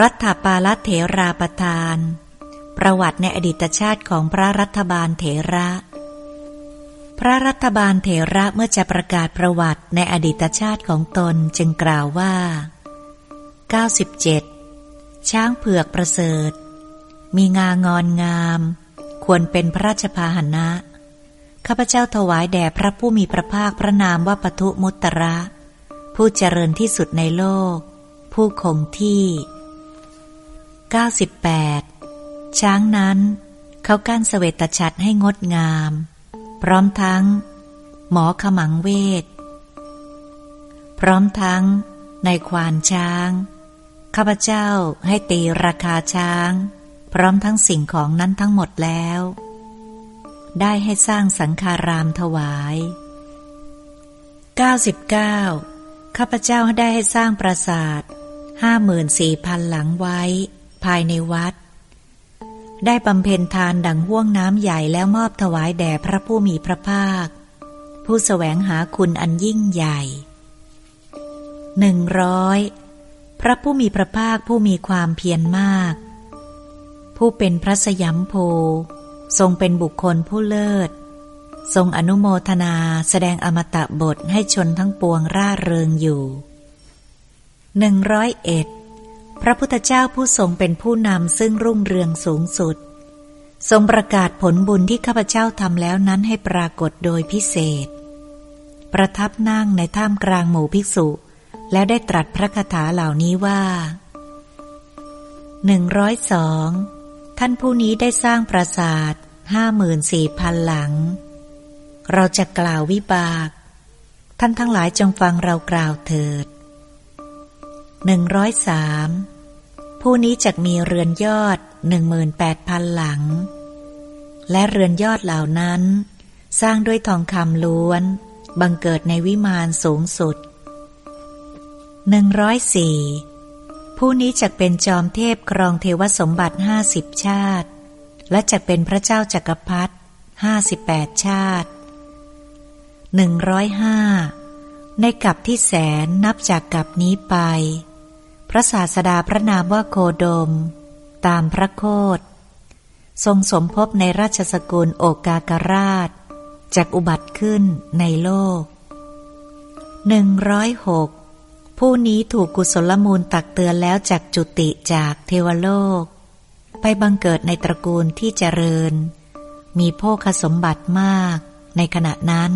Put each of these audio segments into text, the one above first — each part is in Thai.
รัฐปาลเถราประทาน ประวัติในอดีตชาติของพระรัฐบาลเถระ พระรัฐบาลเถระเมื่อจะประกาศประวัติในอดีตชาติของตนจึงกล่าวว่า 97 ช้างเผือกประเสริฐ มีงางอนงาม ควรเป็นพระราชพาหนะ ข้าพเจ้าถวายแด่พระผู้มีพระภาคพระนามว่าปทุมุตระ ผู้เจริญที่สุดในโลก ผู้คงที่ 98 ช้างนั้น เขากั้นสเวตฉัตรให้งดงาม พร้อมทั้ง หมอขมังเวท พร้อมทั้ง ในควานช้าง ข้าพเจ้าให้ตีราคาช้าง พร้อมทั้งสิ่งของนั้นทั้งหมดแล้ว ได้ให้สร้างสังฆารามถวาย 99ข้าพเจ้าได้ให้สร้างปราสาทห้าหมื่นสี่พันหลังไว้ ภายในวัด ได้บำเพ็ญทานดังห่วงน้ำใหญ่แล้วมอบถวายแด่พระผู้มีพระภาค ผู้สแสวงหาคุณอันยิ่งใหญ่หนึ่งร้อยพระผู้มีพระภาคผู้มีความเพียรมาก ผู้เป็นพระสยามโพทรงเป็นบุคคลผู้เลิศ ทรงอนุโมทนาแสดงอมตะบทให้ชนทั้งปวงร่าเริงอยู่หนึ่งร้อยเอ็ด พระพุทธเจ้าผู้ทรงเป็นผู้นำซึ่งรุ่งเรืองสูงสุด ทรงประกาศผลบุญที่ข้าพเจ้าทำแล้วนั้นให้ปรากฏโดยพิเศษ ประทับนั่งในท่ามกลางหมู่ภิกษุ แล้วได้ตรัสพระคาถาเหล่านี้ว่าหนึ่งร้อยสองท่านผู้นี้ได้สร้างปราสาทห้าหมื่นสี่พันหลัง เราจะกล่าววิบาก ท่านทั้งหลายจงฟังเรากล่าวเถิดหนึ่งร้อยสาม ผู้นี้จะมีเรือนยอดหนึ่งมืนแปดพันหลัง และเรือนยอดเหล่านั้น สร้างด้วยทองคำล้วน บังเกิดในวิมานสูงสุดหนึ่งร้อยสี่ผู้นี้จะเป็นจอมเทพครองเทวสมบัติห้าสิบชาติ และจะเป็นพระเจ้าจักรพรรดิห้าสิบแปดชาติหนึ่งร้อยห้าในกับที่แสนนับจากกับนี้ไป พระศาสดาพระนามว่าโคดม ตามพระโคดทรงสมภพในราชสกุลโอกากราชจากอุบัติขึ้นในโลกหนึ่งร้อยหกผู้นี้ถูกกุศลมูลตักเตือนแล้วจากจุติจากเทวโลก ไปบังเกิดในตระกูลที่เจริญ มีโภคสมบัติมากในขณะนั้น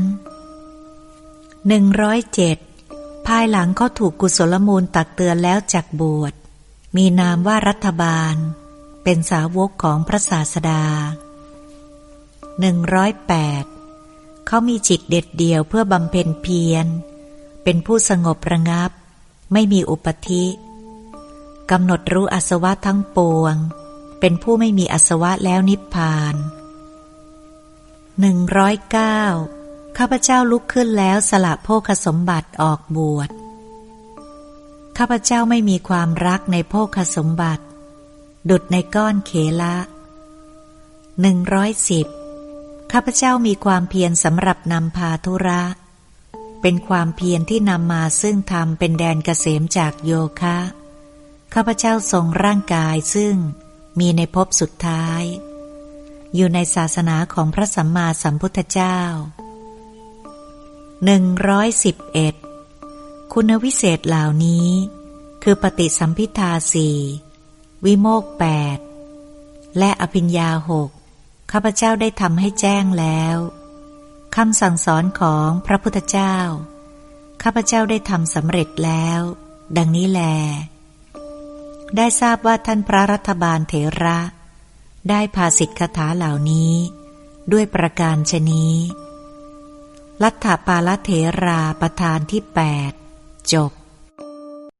หนึ่งร้อยเจ็ด ภายหลังเขาถูกกุศลมูลตักเตือนแล้วจากบวช มีนามว่ารัฐบาล เป็นสาวกของพระศาสดาหนึ่งร้อยแปดเขามีจิตเด็ดเดี่ยวเพื่อบำเพ็ญเพียร เป็นผู้สงบระงับ ไม่มีอุปธิกำหนดรู้อสวะทั้งปวง เป็นผู้ไม่มีอสวะแล้วนิพพานหนึ่งร้อยเก้า ข้าพเจ้าลุกขึ้นแล้วสละโภคสมบัติออกบวช ข้าพเจ้าไม่มีความรักในโภคสมบัติ ดุดในก้อนเขละหนึ่งร้อยสิบข้าพเจ้ามีความเพียรสำหรับนำพาธุระ เป็นความเพียรที่นำมาซึ่งทำเป็นแดนเกษมจากโยคะ ข้าพเจ้าทรงร่างกายซึ่งมีในภพสุดท้าย อยู่ในศาสนาของพระสัมมาสัมพุทธเจ้า หนึ่งร้อยสิบเอ็ดคุณวิเศษเหล่านี้ คือปฏิสัมพิทาสี่วิโมกแปดและอภิญญาหกข้าพเจ้าได้ทำให้แจ้งแล้วคำสั่งสอนของพระพุทธเจ้า ข้าพเจ้าได้ทำสำเร็จแล้ว ดังนี้แล ได้ทราบว่าท่านพระรัฐบาลเถระ ได้พาสิทธิคาถาเหล่านี้ ด้วยประการชนี้ ลัทธปาลเถราประธานที่แปดจบ